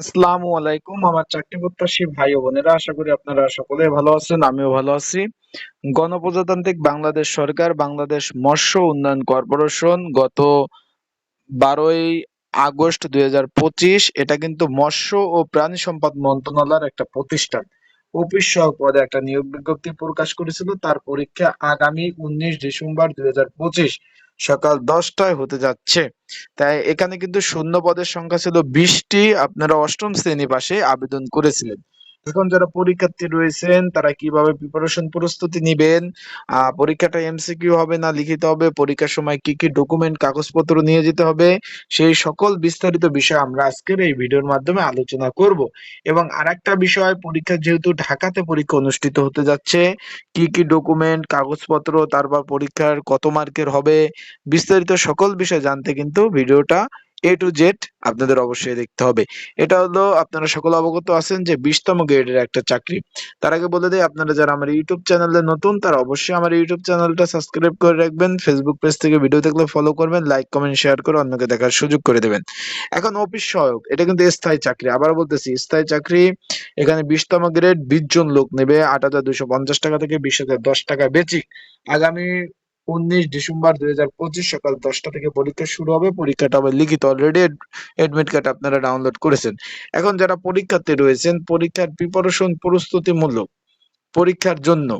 আসসালামু আলাইকুম, আমার চাকরি প্রত্যাশী ভাই ও বোনেরা, আশা করি আপনারা সকলে ভালো আছেন, আমিও ভালো আছি। গণপ্রজাতান্ত্রিক বাংলাদেশ সরকার, বাংলাদেশ মৎস্য উন্নয়ন কর্পোরেশন গত বারোই আগস্ট দুই হাজার পঁচিশ, এটা কিন্তু মৎস্য ও প্রাণী সম্পদ মন্ত্রণালয়ের একটা প্রতিষ্ঠান। অফিস সহ পদে একটা নিয়োগ বিজ্ঞপ্তি প্রকাশ করেছিল, তার পরীক্ষা আগামী উনিশ ডিসেম্বর দুই হাজার পঁচিশ। সকাল দশটায় হতে যাচ্ছে। তাই এখানে কিন্তু শূন্য পদের সংখ্যা ছিল বিশটি। আপনারা অষ্টম শ্রেণি পাশে আবেদন করেছিলেন। এখন যারা পরীক্ষার্থী রয়েছেন, তারা কীভাবে প্রিপারেশন প্রস্তুতি নিবেন? পরীক্ষাটা এমসিকিউ হবে না লিখিত হবে? পরীক্ষার সময় কি কি ডকুমেন্ট কাগজপত্র নিয়ে যেতে হবে? সেই সকল বিস্তারিত বিষয় আমরা আজকের এই ভিডিওর মাধ্যমে আলোচনা করব। এবং আরেকটা বিষয়, পরীক্ষা যেহেতু ঢাকাতে পরীক্ষা অনুষ্ঠিত হতে যাচ্ছে, কি কি ডকুমেন্ট কাগজপত্র, তারপর পরীক্ষার কত মার্কের হবে, বিস্তারিত সকল বিষয় জানতে কিন্তু ভিডিওটা এ টু জেড আপনাদের অবশ্যই দেখতে হবে। এটা হলো আপনারা সকল অবগত আছেন যে বিশতম গ্রেডের একটা চাকরি। তার আগে বলে দেই, আপনারা যারা আমার ইউটিউব চ্যানেলে নতুন, তারা অবশ্যই আমার ইউটিউব চ্যানেলটা সাবস্ক্রাইব করে রাখবেন। ফেসবুক পেজ থেকে ভিডিও দেখলে ফলো করবেন লাইক কমেন্ট শেয়ার করে অন্যকে দেখার সুযোগ করে দেবেন। এখন অফিস সহায়ক, এটা কিন্তু স্থায়ী চাকরি। আবার বলতেছি, স্থায়ী চাকরি, এখানে বিশতম গ্রেড বিশ জন লোক নেবে। আট হাজার দুশো পঞ্চাশ টাকা থেকে বিশ হাজার দশ টাকা বেচিক আগামী উনিশ ডিসেম্বর দুই হাজার পঁচিশ সকাল দশটা থেকে পরীক্ষা শুরু হবে। পরীক্ষাটা হবে লিখিত অলরেডি এডমিট কার্ড আপনারা ডাউনলোড করেছেন। এখন যারা পরীক্ষার্থী রয়েছেন, পরীক্ষার প্রিপারেশন প্রস্তুতিমূলক। পরীক্ষার জন্য।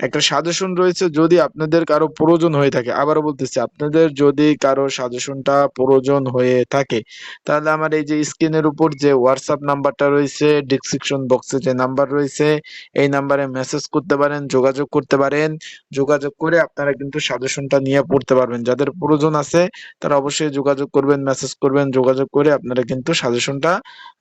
একটা সাজেশন রয়েছে যদি আপনাদের কারও প্রয়োজন হয়ে থাকে। আবারও বলতেছি, আপনাদের যদি কারও সাজেশনটা প্রয়োজন হয়ে থাকে, তাহলে আমার এই যে স্ক্রিনের উপর যে হোয়াটসঅ্যাপ নাম্বারটা রয়েছে ডিসক্রিপশন বক্সে যে নাম্বার রয়েছে, এই নাম্বারে মেসেজ করতে পারেন, যোগাযোগ করতে পারেন। যোগাযোগ করে আপনারা কিন্তু সাজেশনটা নিয়ে পড়তে পারবেন। যাদের প্রয়োজন আছে, তারা অবশ্যই যোগাযোগ করবেন মেসেজ করবেন, যোগাযোগ করে আপনারা কিন্তু সাজেশনটা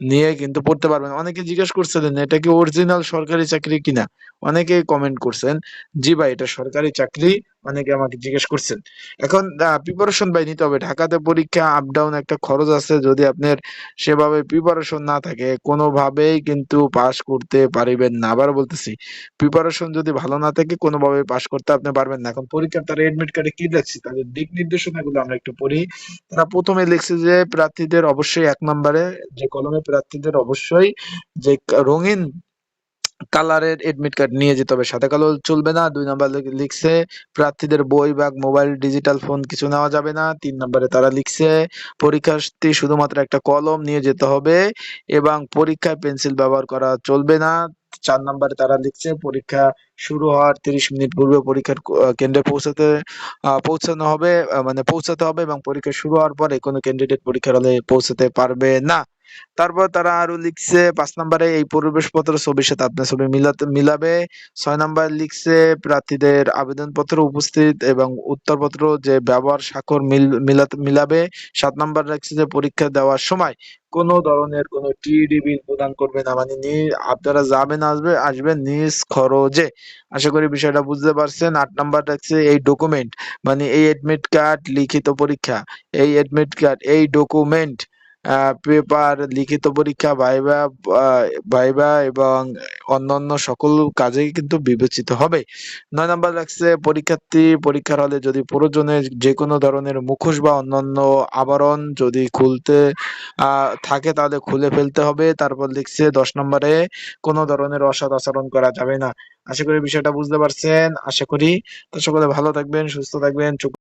নিয়ে কিন্তু পড়তে পারবেন। অনেকে জিজ্ঞেস করছিলেন, এটা কি অরিজিনাল সরকারি চাকরি কিনা? অনেকেই কমেন্ট করছেন, জি ভাই, এটা সরকারি চাকরি। অনেকে আমাকে জিজ্ঞেস করছেন। এখন প্রিপারেশন ভাই নিতে হবে। ঢাকাতে পরীক্ষা আপ ডাউন একটা খরচ আছে। যদি আপনার সেভাবে প্রিপারেশন না থাকে, কোনোভাবেই কিন্তু পাস করতে পারিবেন না। আবার বলতেছি প্রিপারেশন যদি ভালো না থাকে কোনোভাবে পাস করতে আপনি পারবেন না। এখন পরীক্ষার তারা এডমিট কার্ডে কি লিখছে তাদের দিক নির্দেশনাগুলো আমরা একটু পড়ি। তারা প্রথমে লিখছে যে, প্রার্থীদের অবশ্যই এক নম্বরে, যে কলমে প্রার্থীদের অবশ্যই যে রঙিন কালারের এডমিট কার্ড নিয়ে যেতে হবে। সাদা কালো চলবে না, দুই নাম্বার লিখছে, প্রার্থীদের বই, ব্যাগ মোবাইল ডিজিটাল ফোন কিছু নেওয়া যাবে না। তিন নম্বরে তারা লিখছে, পরীক্ষার্থী শুধুমাত্র একটা কলম নিয়ে যেতে হবে এবং পরীক্ষায় পেন্সিল ব্যবহার করা চলবে না। চার নম্বরে তারা লিখছে, পরীক্ষা শুরু হওয়ার তিরিশ মিনিট পূর্বে পরীক্ষার কেন্দ্রে পৌঁছাতে পৌঁছানো হবে মানে পৌঁছাতে হবে এবং পরীক্ষা শুরু হওয়ার পরে কোনো ক্যান্ডিডেট পরীক্ষার হলে পৌঁছাতে পারবে না। তারপর তারা আরও লিখছে, পাঁচ নম্বরে এই পরিবেশপত্র ছবির সাথে আপনার ছবি মিলাতে, মিলাবে। ছয় নম্বর লিখছে, প্রার্থীদের আবেদনপত্র উপস্থিত এবং উত্তরপত্র যে ব্যবহার স্বাক্ষর মিলাবে। সাত নম্বর লিখছে যে পরীক্ষা দেওয়ার সময় কোন ধরনের কোনো টিডি বিল প্রদান করবে না মানে আপনারা যাবেন, আসবে, আসবেন নিজ খরচে। আশা করি বিষয়টা বুঝতে পারছেন। আট নাম্বার রাখছে এই ডকুমেন্ট মানে এই এডমিট কার্ড লিখিত পরীক্ষা। এই এডমিট কার্ড এই ডকুমেন্ট পেপার লিখিত পরীক্ষা ভাইবা ভাইবা এবং অন্যান্য সকল কাজেই কিন্তু বিবেচিত হবে। নয় নাম্বার রাখছে পরীক্ষার্থী পরীক্ষার হলে যদি প্রয়োজনে যে কোনো ধরনের মুখোশ বা অন্যান্য আবরণ যদি খুলতে থাকে তাহলে খুলে ফেলতে হবে। তারপর লিখছে দশ নম্বরে কোনো ধরনের অসৎ আচরণ করা যাবে না। আশা করি বিষয়টা বুঝতে পারছেন। আশা করি। তো সকলে ভালো থাকবেন, সুস্থ থাকবেন।